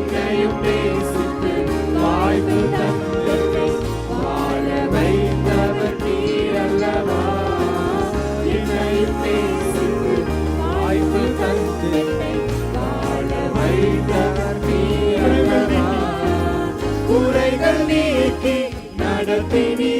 என்னையும் நேசித்து வாழ்த்து தந்தது வாழ வைத்தவர் நீர் அல்லவா என்னையும் நேசித்து வாழ்த்து தந்தது வாழ வைத்தவர் நீர் அல்லவா குறைகள் நீக்கி நடத்தினீர்.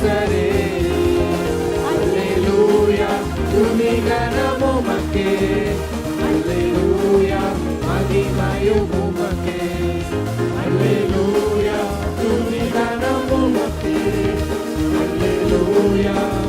Hallelujah, tu mi ganamu maki. Hallelujah, tu mi ganamu maki. Hallelujah.